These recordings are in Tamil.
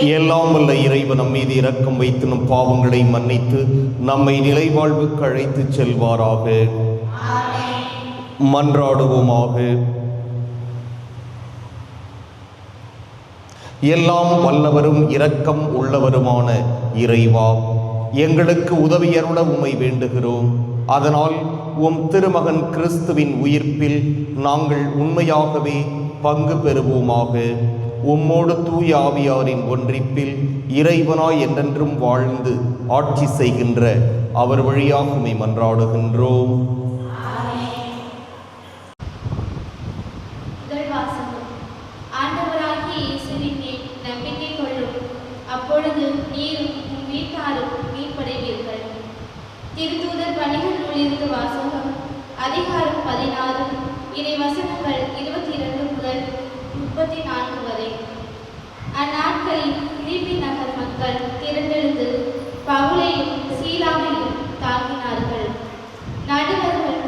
எல்லாம் வல்ல இறைவன் நம் மீது இரக்கம் வைத்து நம் பாவங்களை மன்னித்து நம்மை நிலைவாழ்வுக்கு அழைத்து செல்வாராக. மன்றாடுவோமாக. எல்லாம் வல்லவரும் இரக்கம் உள்ளவருமான இறைவா எங்களுக்கு உதவியருட உம்மை வேண்டுகிறோம். அதனால் உம் திருமகன் கிறிஸ்துவின் உயிர்ப்பில் நாங்கள் உண்மையாகவே பங்கு பெறுவோமாக. உம்மோடு தூய ஆவியாரின் ஒன்றிப்பில் இறைவனாய் என்றென்றும் வாழ்ந்து ஆட்சி செய்கின்ற அவர் வழியாக உம்மை மன்றாடுகின்றோம். வாசகம். திருத்தூதர் பணிகள் நூலிருந்து வாசகம் அதிகாரம் பதினாறு இறை வசனங்கள் இருபத்தி முப்பத்தி நான்கு வரை. அந்நாட்களில் பிலிப்பி நகர் மக்கள் திரண்டெழுந்து பவுலையும் சீலாவையும் தாக்கினார்கள். நடுவர்கள்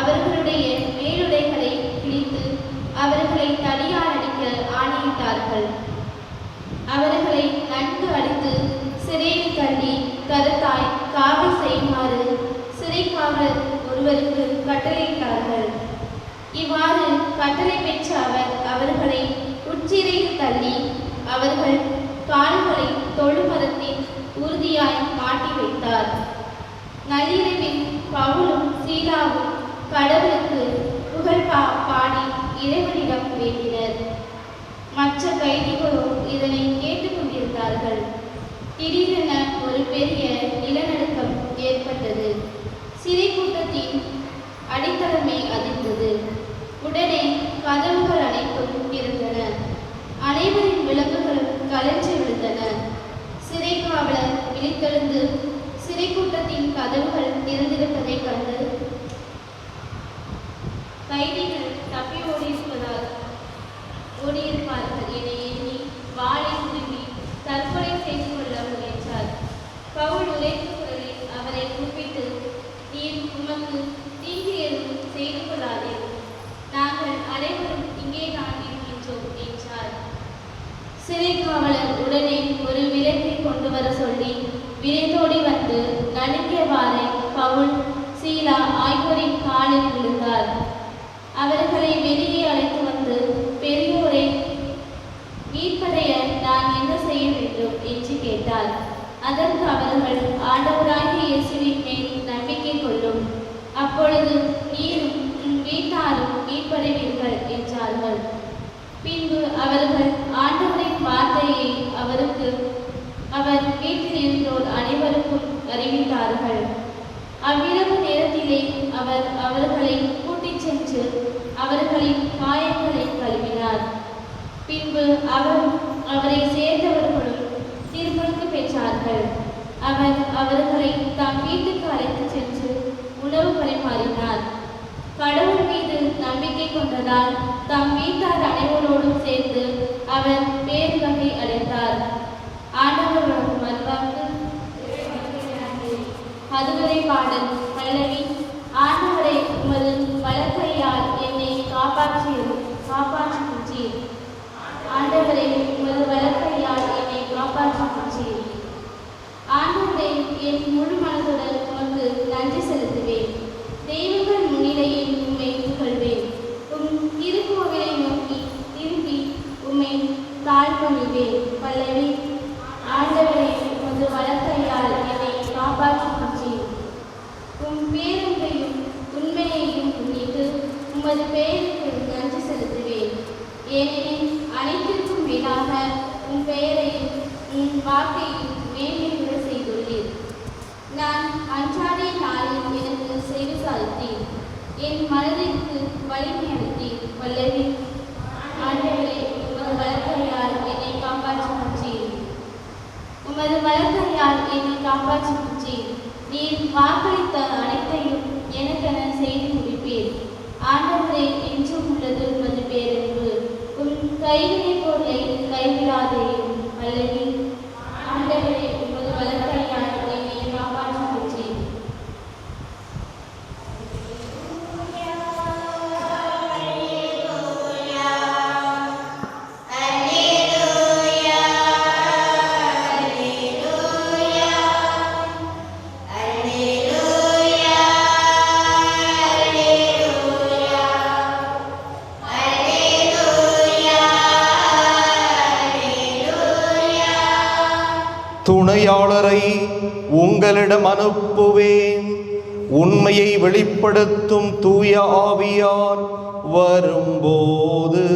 அவர்களுடைய மேலுடைகளை கிழித்து அவர்களை தனியார் அடிக்க ஆணையிட்டார்கள். அவர்களை நன்கு அடித்து சிறையில் தள்ளி கருத்தாய் காவல் செய்யுமாறு சிறைக்காவலர் ஒருவருக்கு கட்டளையிட்டார்கள். இவ்வாறு கட்டளை பெற்ற அவர் அவர்களை உச்சிறையில் தள்ளி அவர்கள் கால்களை தொழுமரத்தில் உறுதியாய் மாட்டி வைத்தார். நள்ளிரவில் பவுலும் சீலாவும் கடவுளுக்கு புகழ் பா பாடி இறைவனிடம் வேண்டினர். மற்ற கைதிகளும் இதனை கேட்டுக்கொண்டிருந்தார்கள். திடீரென ஒரு பெரிய நிலநடுக்கம் ஏற்பட்டது. சிறை கூட்டத்தின் அடித்தளமே அதிர்ந்தது. உடனே கதவுகள் அனைத்தும் இருந்தன. அனைவரின் விளக்குகளும் கலற்றி விழுந்தன. சிறை காவலர் விழித்தெழுந்து சிறை கூட்டத்தின் கதவுகள் திறந்திருப்பதைக் கண்டு காலில் விழுந்தார் அவர்களை வெளியே அழைத்து வந்து பெரியோரை மீட்படைய நான் என்ன செய்ய வேண்டும்? என்று கேட்டார். அதற்கு அவர்கள் ஆண்டவராகிய இயேசுவின் மேல் நம்பிக்கை கொள்ளும். அப்பொழுது நீரும் உன் வீட்டாரும் மீட்படைவீர்கள் என்றார்கள். பின்பு அவர்கள் ஆண்டவரின் வார்த்தையை அவருக்கு அவர் வீட்டில் இருந்தோர் அனைவருக்கும் அறிவித்தார்கள். அவர் அவர்களை கூட்டிச் சென்று அவர்களின் காயங்களை கழுவினார். பின்பு அவர் அவரை சேர்ந்தவர்களும் திருமணத்து பெற்றார்கள். அவர் அவர்களை தாம் வீட்டுக்கு அழைத்துச் சென்று உணவு பரிமாறினார். கடவுள் மீது நம்பிக்கை கொண்டதால் தம் வீட்டார் அனைவரோடும் சேர்ந்து அவர் பேருவகை அடைந்தார். ஆண்டவரோட மல்வாக்கு அதுவரை பாடல் பல்லவி ஆண்டவரை உமது வலக்கையால் என்னை காப்பாற்றியது காப்பாற்றுகின்றீர் ஆண்டவரை உமது வலக்கையால் என்னை காப்பாற்றுகின்றீர் ஆண்டவரை என் முழு மனதுடன் உமக்கு நன்றி செலுத்துவேன். தெய்வங்கள் முன்னிலையில் உண்மை புகழ்வேன். உம் திருக்கோவிலை நோக்கி திரும்பி உம்மை தாழ்பணிவேன் பல்லவி ஆண்டவரை உமது வலக்கையால் பெயருக்கு நன்றி செலுத்துவேன். ஏனெனில் அனைத்திற்கும் மேலாக உன் பெயரையும் உன் வாக்கையும் மேன்மையுற செய்துள்ளீர். நான் அன்றாடைய நாளில் எனக்கு செய்து சாதித்தேன். என் மனதிற்கு வலிமை அளித்தி வல்லவி ஆண்டவரே உமது வழக்கையால் என்னை காப்பாற்றி காப்பாற்றுகின்றேன் உமது வழக்கையால் என்னை காப்பாற்றி காப்பாற்றுகின்றேன் நீர் வாக்களித்த அனைத்தையும் துணையாளரை உங்களிடம் அனுப்புவேன். உண்மையை வெளிப்படுத்தும் தூய ஆவியார் வரும்போது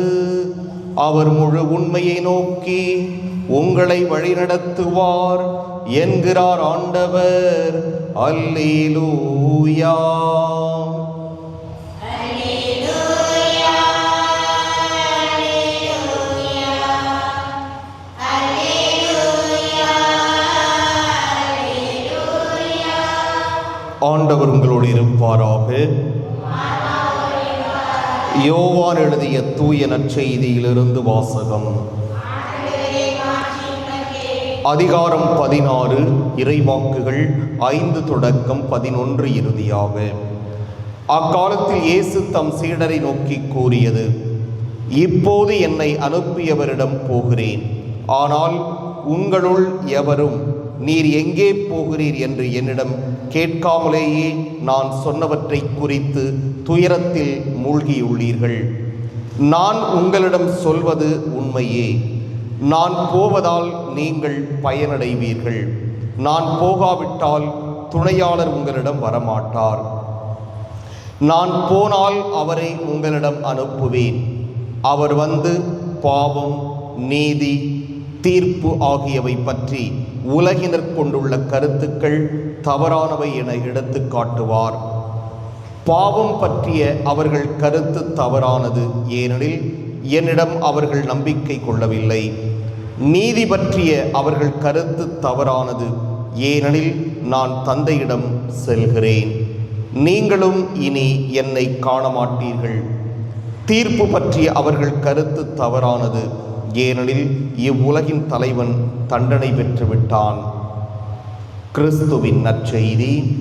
அவர் முழு உண்மையை நோக்கி உங்களை வழிநடத்துவார் என்கிறார் ஆண்டவர். அல்லேலூயா. ஆண்டவர் உங்களோடு இருப்பாராக. யோவான் எழுதிய தூய நற்செய்தியிலிருந்து வாசகம். அதிகாரம் பதினாறு இறைவாக்குகள் ஐந்து தொடக்கம் பதினொன்று இறுதியாக. அக்காலத்தில் இயேசு தம் சீடரை நோக்கி கூறியது இப்போது என்னை அனுப்பியவரிடம் போகிறேன். ஆனால் உங்களுள் எவரும் நீர் எங்கே போகிறீர் என்று என்னிடம் கேட்காமலேயே நான் சொன்னவற்றை குறித்து துயரத்தில் மூழ்கியுள்ளீர்கள். நான் உங்களிடம் சொல்வது உண்மையே. நான் போவதால் நீங்கள் பயனடைவீர்கள். நான் போகாவிட்டால் துணையாளர் உங்களிடம் வரமாட்டார். நான் போனால் அவரை உங்களிடம் அனுப்புவேன். அவர் வந்து பாவம் நீதி தீர்ப்பு ஆகியவை பற்றி உலகினர் கொண்டுள்ள கருத்துக்கள் தவறானவை என எடுத்து காட்டுவார். பாவம் பற்றிய அவர்கள் கருத்து தவறானது ஏனெனில் என்னிடம் அவர்கள் நம்பிக்கை கொள்ளவில்லை. நீதி பற்றிய அவர்கள் கருத்து தவறானது ஏனெனில் நான் தந்தையிடம் செல்கிறேன். நீங்களும் இனி என்னை காண மாட்டீர்கள் தீர்ப்பு பற்றிய அவர்கள் கருத்து தவறானது ஏனெனில் இவ்வுலகின் தலைவன் தண்டனை பெற்றுவிட்டான். கிறிஸ்துவின் நற்செய்தி.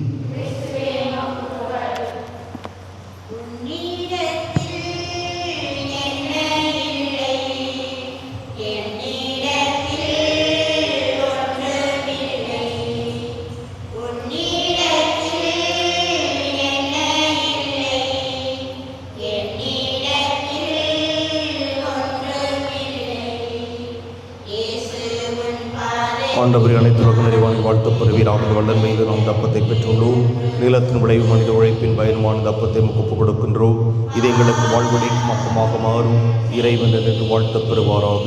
பெறுவீராக மீது நாம் தப்பத்தை பெற்றுள்ளோம். நீளத்தின் விளைவு மனித உழைப்பின் பயனுமான தப்பத்தை முகப்பு கொடுக்கின்றோம். இது எங்களுக்கு வாழ்வழிக்கும் மக்கமாக மாறும் இறைவன் என்று வாழ்த்த பெறுவாராக.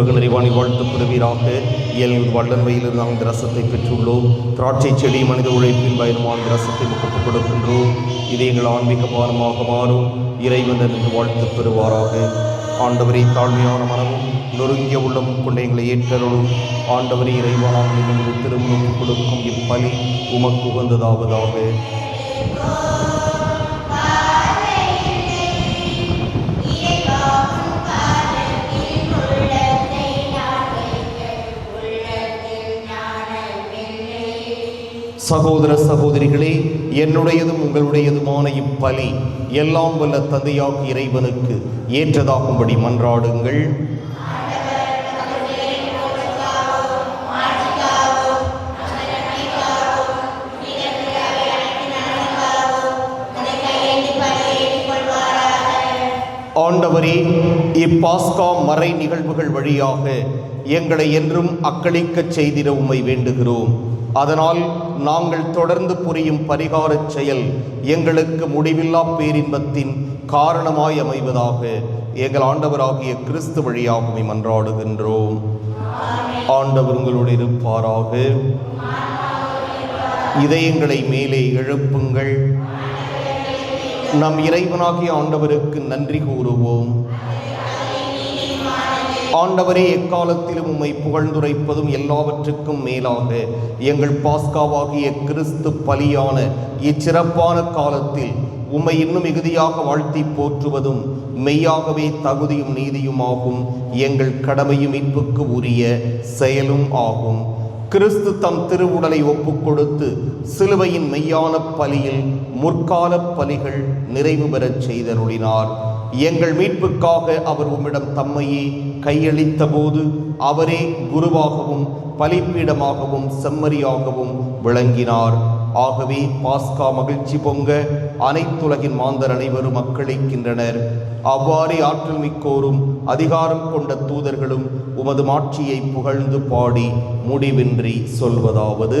ஆண்டவரை அனைத்து உலக நிறைவாணி வாழ்த்து பெறுவீராக இயல் வல்லன்மையிலிருந்து நாம் ரசத்தை பெற்றுள்ளோம். திராட்சை செடி மனித உழைப்பின் பயணமான ரசத்தை முகப்பு கொடுக்கின்றோம். இது எங்கள் ஆன்மீக பானமாக மாறும். இறைவன் என்று வாழ்த்து பெறுவாராக. ஆண்டவரை தாழ்மையான மனமும் நொறுங்கிய உள்ளமும் கொண்ட எங்களை ஏற்றருளும். ஆண்டவரை இறைவனாக நமது திருமுகம் கொடுக்கும் இப்பலி உமக்கு உகந்ததாவதாக. சகோதர சகோதரிகளே என்னுடையதும் உங்களுடையதுமான இப்பலி எல்லாம் வல்ல தந்தையாக இறைவனுக்கு ஏற்றதாகும்படி மன்றாடுங்கள். ஆண்டவரே இப்பாஸ்கா மறை நிகழ்வுகள் வழியாக எங்களை என்றும் அக்களிக்கச் செய்திட உம்மை வேண்டுகிறோம். அதனால் நாங்கள் தொடர்ந்து புரியும் பரிகாரச் செயல் எங்களுக்கு முடிவில்லா பேரின்பத்தின் காரணமாய் அமைவதாக எங்கள் ஆண்டவராகிய கிறிஸ்து வழியாக மன்றாடுகின்றோம் ஆண்டவர் உங்களோடு இருப்பாராக. இதயங்களை மேலே எழுப்புங்கள். நம் இறைவனாகிய ஆண்டவருக்கு நன்றி கூறுவோம். ஆண்டவரே எக்காலத்திலும் உம்மை புகழ்ந்துரைப்பதும் எல்லாவற்றுக்கும் மேலாக. எங்கள் பாஸ்காவாகிய கிறிஸ்து பலியான இச்சிறப்பான காலத்தில் உம்மை இன்னும் மிகுதியாக வாழ்த்தி போற்றுவதும் மெய்யாகவே தகுதியும் நீதியுமாகும் எங்கள் கடமையும் மீட்புக்கு உரிய செயலும் ஆகும். கிறிஸ்து தம் திருவுடலை ஒப்புக் கொடுத்து சிலுவையின் மெய்யான பலியில் முற்கால பலிகள் நிறைவு பெறச் செய்தருளினார். எங்கள் மீட்புக்காக அவர் உம்மிடம் தம்மையே கையளித்த போது அவரே குருவாகவும் பலிப்பீடமாகவும் செம்மறியாகவும் விளங்கினார். ஆகவே பாஸ்கா மகிழ்ச்சி பொங்க அனைத்துலகின் மாந்தர் அனைவரும் மக்களிக்கின்றனர் அவ்வாறே ஆற்றல் மிக்கோரும் அதிகாரம் கொண்ட தூதர்களும் உமது மாட்சியை புகழ்ந்து பாடி முடிவின்றி சொல்வதாவது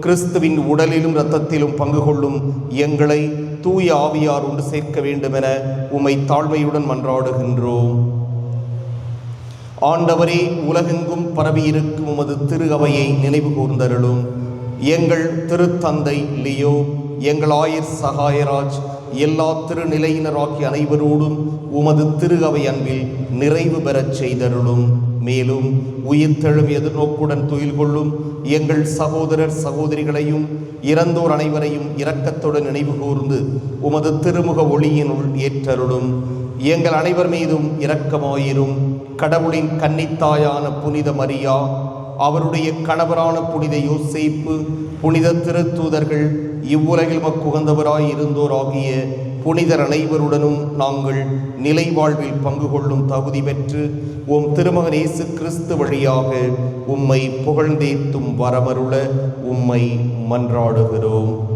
கிறிஸ்துவின் உடலிலும் இரத்தத்திலும் பங்கு கொள்ளும் எங்களை தூய ஆவியார் ஒன்று சேர்க்க வேண்டுமென உம்மை தாழ்மையுடன் மன்றாடுகின்றோம். ஆண்டவரே உலகெங்கும் பரவியிருக்கும் உமது திரு அவையை நினைவு கூர்ந்தருளும். எங்கள் திருத்தந்தை லியோ எங்கள் ஆயிர் சகாயராஜ் எல்லா திருநிலையினராகிய அனைவரோடும் உமது திரு அவை அன்பில் நிறைவு பெறச் செய்தருளும். மேலும் உயிர்த்தெழும் எதிர்நோக்குடன் துயில் கொள்ளும் எங்கள் சகோதரர் சகோதரிகளையும் இறந்தோர் அனைவரையும் இரக்கத்துடன் நினைவு கூர்ந்து உமது திருமுக ஒளியினுள் ஏற்றருளும். எங்கள் அனைவர் மீதும் இரக்கமாயிரும். கடவுளின் கன்னித்தாயான புனித மரியா அவருடைய கணவரான புனித யோசேப்பு புனித திருத்தூதர்கள் இவ்வுலகில் மக்குகந்தவராய் இருந்தோராகிய புனிதர் அனைவருடனும் நாங்கள் நிலை வாழ்வில் பங்கு கொள்ளும் தகுதி பெற்று உம் திருமகன் இயேசு கிறிஸ்து வழியாக உம்மை புகழ்ந்தேத்தும் வரமருள உம்மை மன்றாடுகிறோம்.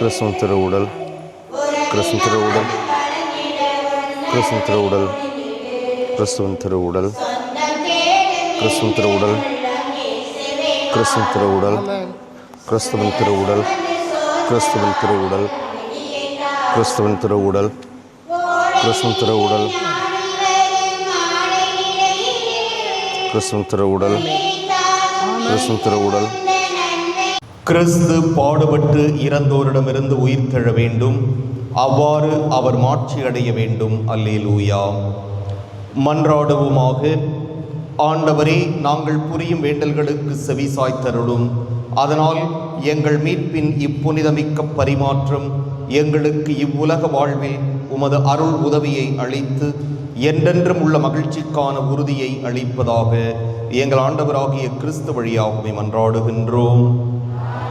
கிறிஸ்துவ திருவுடல் கிறிஸ்துவ திருவுடல் கிறிஸ்துவ திருவுடல் கிறிஸ்துவன் திருவுடல் கிறிஸ்துவ திருவுடல் கிறிஸ்துவ திருவுடல் கிறிஸ்துவன் திருவுடல் கிறிஸ்துவன் திருவுடல் கிறிஸ்துவன் திருவுடல் கிறிஸ்துவன் திருவுடல் கிறிஸ்துவன் திருவுடல் கிறிஸ்துவன் திருவுடல் கிறிஸ்து பாடுபட்டு இறந்தோரிடமிருந்து உயிர் வேண்டும். அவ்வாறு அவர் மாட்சி அடைய வேண்டும். அல்லேலூயா. மன்றாடுவோமாக. ஆண்டவரே நாங்கள் புரியும் வேண்டல்களுக்கு செவி சாய்த்தருளும் அதனால் எங்கள் மீட்பின் இப்புனிதமிக்க பரிமாற்றம் எங்களுக்கு இவ்வுலக வாழ்வில் உமது அருள் உதவியை அளித்து என்றென்றும் உள்ள மகிழ்ச்சிக்கான உறுதியை அளிப்பதாக எங்கள் ஆண்டவராகிய கிறிஸ்து வழியாகவே மன்றாடுகின்றோம்.